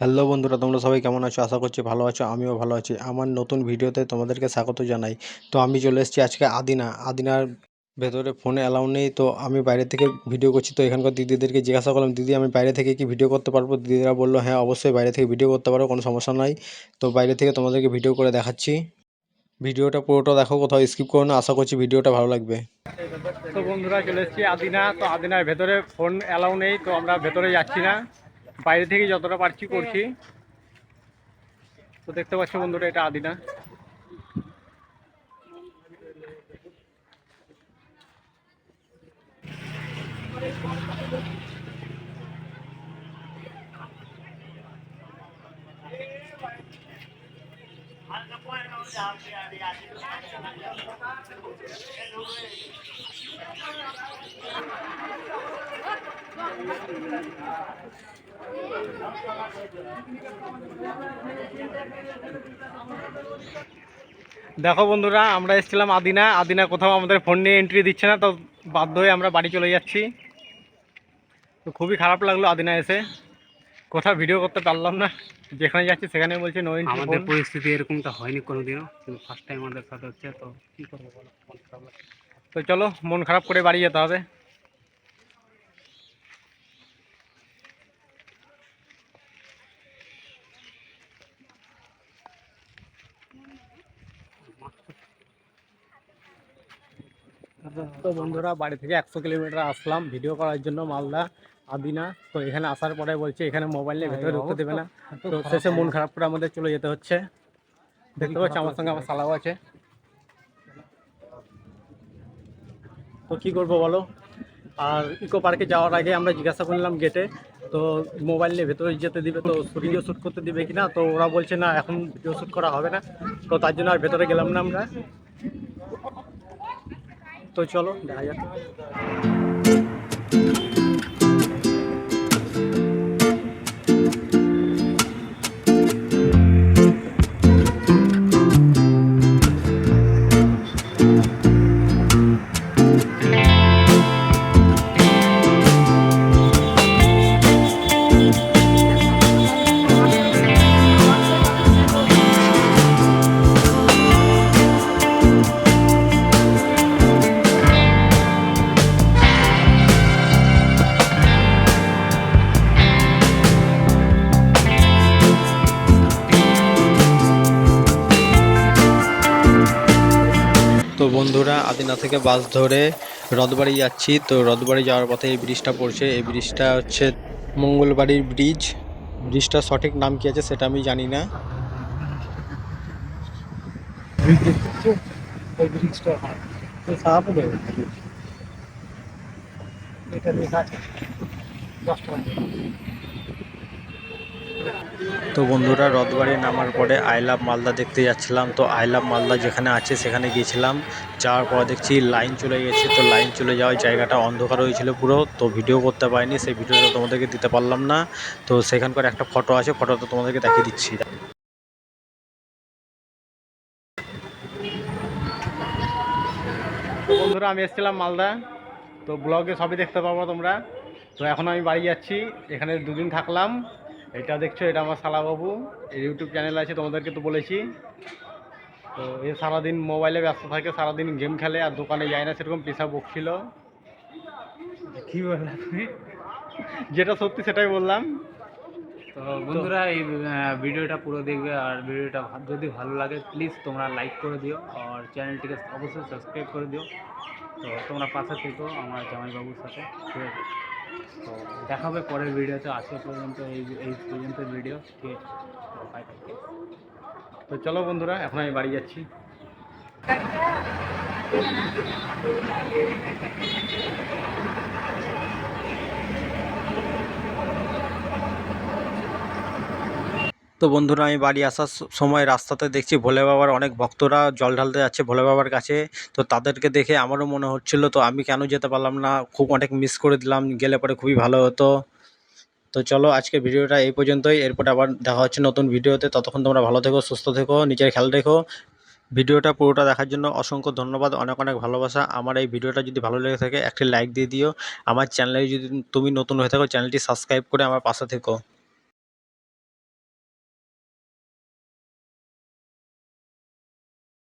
Hello বন্ধুরা, তোমরা সবাই কেমন আছো? আশা করছি ভালো আছো, আমিও ভালো আছি। আমার নতুন ভিডিওতে তোমাদেরকে স্বাগত জানাই। তো আমি চলে এসেছি আজকে আদিনা। আদিনার ভেতরে ফোনে অ্যালাউ নেই, তো আমি বাইরে থেকে ভিডিও করছি। তো এখানকার দিদিদেরকে জিজ্ঞাসা করলাম, দিদি, আমি বাইরে থেকে কি ভিডিও করতে পারব? দিদিরা বলল হ্যাঁ অবশ্যই বাইরে থেকে ভিডিও করতে পারো, কোনো সমস্যা নাই। তো বাইরে থেকে তোমাদেরকে ভিডিও করে দেখাচ্ছি। ভিডিওটা পুরোটা দেখো, কোথাও স্কিপ করো না, আশা করছি ভিডিওটা ভালো লাগবে। তো বন্ধুরা, চলে এসেছি আদিনা। তো আদিনার ভেতরে ফোন অ্যালাউ নেই, তো আমরা ভেতরে যাচ্ছি না। বাইরে থেকে যতটা পারছি করছি। তো দেখতে পাচ্ছ বন্ধুরা এটা আদিনা। দেখো বন্ধুরা আমরা এসেছিলাম আদিনা। আদিনা কোথাও আমাদের ফোন নিয়ে এন্ট্রি দিচ্ছে না তো বাধ্য হয়ে আমরা বাড়ি চলে যাচ্ছি। তো খুবই খারাপ লাগল আদিনা এসে। কোথাও ভিডিও করতে পারলাম না যেখানে যাচ্ছি সেখানে বলছে নো আমাদের পরিস্থিতি এরকমটা হয়নি কোনোদিনও কিন্তু ফার্স্ট টাইম আমাদের সাথে হচ্ছে তো কী করব বলো মন খারাপ তো চলো মন খারাপ করে বাড়ি যেতে হবে। তো বন্ধুরা বাড়ি থেকে একশো কিলোমিটার আসলাম ভিডিও করার জন্য মালদা আদিনা। তো এখানে আসার পরে বলছে এখানে মোবাইল নিয়ে ভেতরে ঢুকতে দেবে না। তো শেষে মন খারাপ করে আমাদের চলে যেতে হচ্ছে। দেখতে পাচ্ছি আমার সঙ্গে আমার সালাও আছে। তো কী করব বলো? আর ইকো পার্কে যাওয়ার আগে আমরা জিজ্ঞাসা করলাম গেটে তো মোবাইল নিয়ে ভেতরে যেতে দিবে তো ভিডিও শ্যুট করতে দিবে কিনা? তো ওরা বলছে না এখন ভিডিও শ্যুট করা হবে না। তো তার জন্য আর ভেতরে গেলাম না আমরা। তো চলো দেখা যাক। তো বন্ধুরা, আদিনা থেকে বাস ধরে রথবাড়ি যাচ্ছি। তো রথবাড়ি যাওয়ার পথে এই ব্রিজটা পড়ছে। এই ব্রিজটা হচ্ছে মঙ্গলবাড়ির ব্রিজ ব্রিজটার সঠিক নাম কি আছে সেটা আমি জানি না। এটা তো বন্ধুরা, রথবাড়ি নামার পরে আই লাভ মালদা দেখতে যাচ্ছিলাম। তো আই লাভ মালদা যেখানে আছে সেখানে গিয়েছিলাম। যাওয়ার পর দেখছি লাইন চলে গেছে, তো লাইন চলে যাওয়ার জায়গাটা অন্ধকার হয়েছিল পুরো। তো ভিডিও করতে পারিনি, সেই ভিডিওটা তোমাদেরকে দিতে পারলাম না। তো সেখানকার একটা ফটো আছে ফটোটা তোমাদেরকে দেখিয়ে দিচ্ছি। বন্ধুরা, আমি এসেছিলাম মালদা। তো ব্লগে সবই দেখতে পাবো তোমরা। তো এখন আমি বাড়ি যাচ্ছি, এখানে দুদিন থাকলাম। এটা দেখছ এটা আমার শালাবাবু। এই ইউটিউব চ্যানেল আছে তোমাদেরকে তো বলেছি। তো এ সারাদিন মোবাইলে ব্যস্ত থাকে সারাদিন গেম খেলে আর দোকানে যায় না সেরকম পেশা বকছিল। কি বললা তুমি? যেটা সত্যি সেটাই বললাম। তো বন্ধুরা এই ভিডিওটা পুরো দেখবে আর ভিডিওটা যদি ভালো লাগে প্লিজ তোমরা লাইক করে দিও আর চ্যানেলটিকে অবশ্যই সাবস্ক্রাইব করে দিও। তো তোমরা পাশে থেকো আমার জামাইবাবুর সাথে। ঠিক আছে। তো দেখা হবে পরের ভিডিওতে, আজকে পর্যন্ত এই এই পর্যন্ত ভিডিও। ঠিক তো চলো বন্ধুরা, এখন আমি বাড়ি যাচ্ছি। তো বন্ধুরা, আমি বাড়ি আসার সময় রাস্তাতে দেখছি ভোলে বাবার অনেক ভক্তরা জল ঢালতে যাচ্ছে ভোলে বাবার কাছে। তো তাদেরকে দেখে আমারও মনে হচ্ছিল, তো আমি কেন যেতে পারলাম না? খুব অনেক মিস করে দিলাম, গেলে পরে খুবই ভালো হতো। তো চলো আজকে ভিডিওটা এই পর্যন্তই। এরপরে আবার দেখা হচ্ছে নতুন ভিডিওতে। ততক্ষণ তোমরা ভালো থেকো, সুস্থ থেকো, নিজের খেয়াল রেখো। ভিডিওটা পুরোটা দেখার জন্য অসংখ্য ধন্যবাদ, অনেক অনেক ভালোবাসা। আমার এই ভিডিওটা যদি ভালো লেগে থাকে, একটি লাইক দিয়ে দিও। আমার চ্যানেলে যদি তুমি নতুন হয়ে থাকো চ্যানেলটি সাবস্ক্রাইব করে আমার পাশে থেকো।